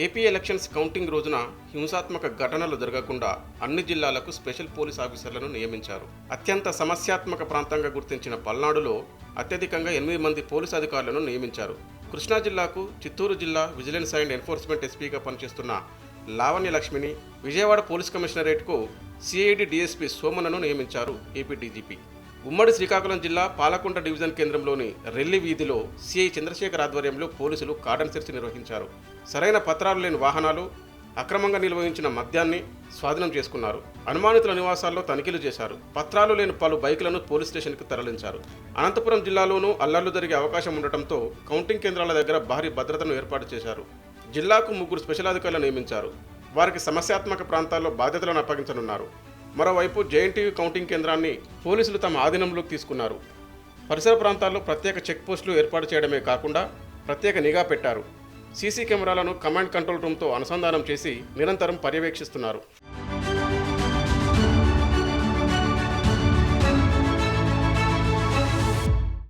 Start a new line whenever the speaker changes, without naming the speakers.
AP elections counting రోజున హింసాత్మక ఘటనలు జరగకుండా అన్ని జిల్లాలకు స్పెషల్ పోలీస్ ఆఫీసర్లను నియమించారు. అత్యంత సమస్యాత్మక ప్రాంతంగా గుర్తించిన పల్నాడులో అత్యధికంగా ఎనిమిది మంది పోలీసు అధికారులను నియమించారు. కృష్ణా జిల్లాకు చిత్తూరు జిల్లా విజిలెన్స్ అండ్ ఎన్ఫోర్స్మెంట్ ఎస్పీగా పనిచేస్తున్న లావణ్య లక్ష్మిని విజయవాడ పోలీస్ కమిషనరేట్కు సిఐడి డిఎస్పీ సోమనను నియమించారు ఏపీ డీజీపీ. ఉమ్మడి శ్రీకాకుళం జిల్లా పాలకుంట డివిజన్ కేంద్రంలోని రెల్లి వీధిలో సిఐ చంద్రశేఖర్ ఆధ్వర్యంలో పోలీసులు కార్డన్ సెర్చ్ నిర్వహించారు. సరైన పత్రాలు లేని వాహనాలు అక్రమంగా నిర్వహించిన మద్యాన్ని స్వాధీనం చేసుకున్నారు. అనుమానితుల నివాసాల్లో తనిఖీలు చేశారు. పత్రాలు లేని పలు బైకులను పోలీస్ స్టేషన్కి తరలించారు. అనంతపురం జిల్లాలోనూ అల్లర్లు జరిగే అవకాశం ఉండటంతో కౌంటింగ్ కేంద్రాల దగ్గర భారీ భద్రతను ఏర్పాటు చేశారు. జిల్లాకు ముగ్గురు స్పెషల్ అధికారులను నియమించారు. వారికి సమస్యాత్మక ప్రాంతాల్లో బాధ్యతలను అప్పగించనున్నారు. మరోవైపు జేఎన్టీయూ కౌంటింగ్ కేంద్రాన్ని పోలీసులు తమ ఆధీనంలోకి తీసుకున్నారు. పరిసర ప్రాంతాల్లో ప్రత్యేక చెక్ పోస్టులు ఏర్పాటు చేయడమే కాకుండా ప్రత్యేక నిఘా పెట్టారు. సీసీ కెమెరాలను కమాండ్ కంట్రోల్ రూమ్తో అనుసంధానం చేసి నిరంతరం పర్యవేక్షిస్తున్నారు.